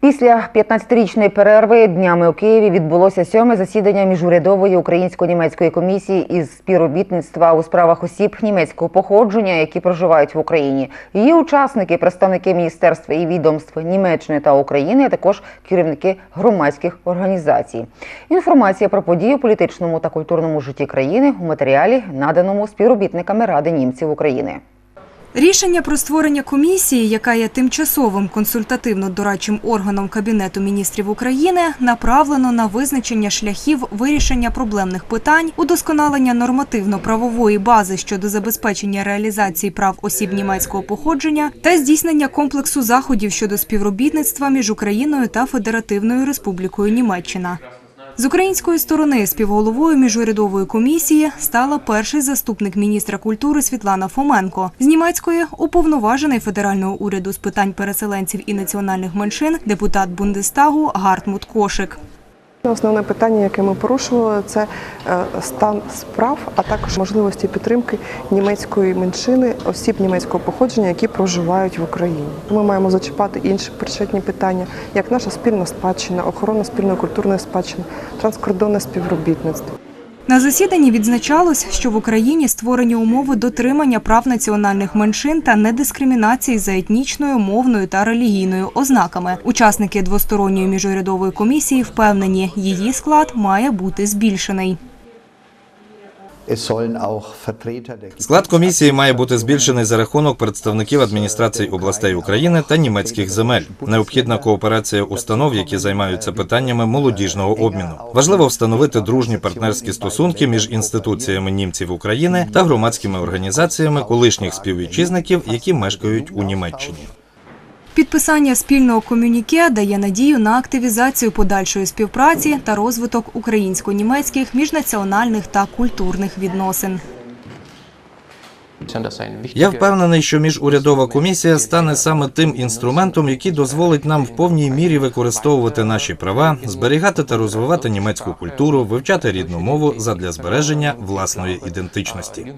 Після 15-річної перерви днями у Києві відбулося сьоме засідання міжурядової українсько-німецької комісії із співробітництва у справах осіб німецького походження, які проживають в Україні. Її учасники, представники міністерства і відомств Німеччини та України, а також керівники громадських організацій. Інформація про події у політичному та культурному житті країни у матеріалі, наданому співробітниками Ради німців України. Рішення про створення комісії, яка є тимчасовим консультативно-дорадчим органом Кабінету міністрів України, направлено на визначення шляхів вирішення проблемних питань, удосконалення нормативно-правової бази щодо забезпечення реалізації прав осіб німецького походження та здійснення комплексу заходів щодо співробітництва між Україною та Федеративною Республікою Німеччина. З української сторони співголовою міжурядової комісії стала перший заступник міністра культури Світлана Фоменко. З німецької уповноважений федерального уряду з питань переселенців і національних меншин депутат Бундестагу Гартмут Кошик. Основне питання, яке ми порушували, це е, стан справ, а також можливості підтримки німецької меншини осіб німецького походження, які проживають в Україні. Ми маємо зачіпати інші причетні питання, як наша спільна спадщина, охорона спільної культурної спадщини, транскордонне співробітництво. На засіданні відзначалось, що в Україні створені умови дотримання прав національних меншин та недискримінації за етнічною, мовною та релігійною ознаками. Учасники двосторонньої міжурядової комісії впевнені, її склад має бути збільшений. Склад комісії має бути збільшений за рахунок представників адміністрацій областей України та німецьких земель. Необхідна кооперація установ, які займаються питаннями молодіжного обміну. Важливо встановити дружні партнерські стосунки між інституціями німців України та громадськими організаціями колишніх співвітчизників, які мешкають у Німеччині. Підписання спільного комюніке дає надію на активізацію подальшої співпраці та розвиток українсько-німецьких міжнаціональних та культурних відносин. Я впевнений, що міжурядова комісія стане саме тим інструментом, який дозволить нам в повній мірі використовувати наші права, зберігати та розвивати німецьку культуру, вивчати рідну мову задля збереження власної ідентичності.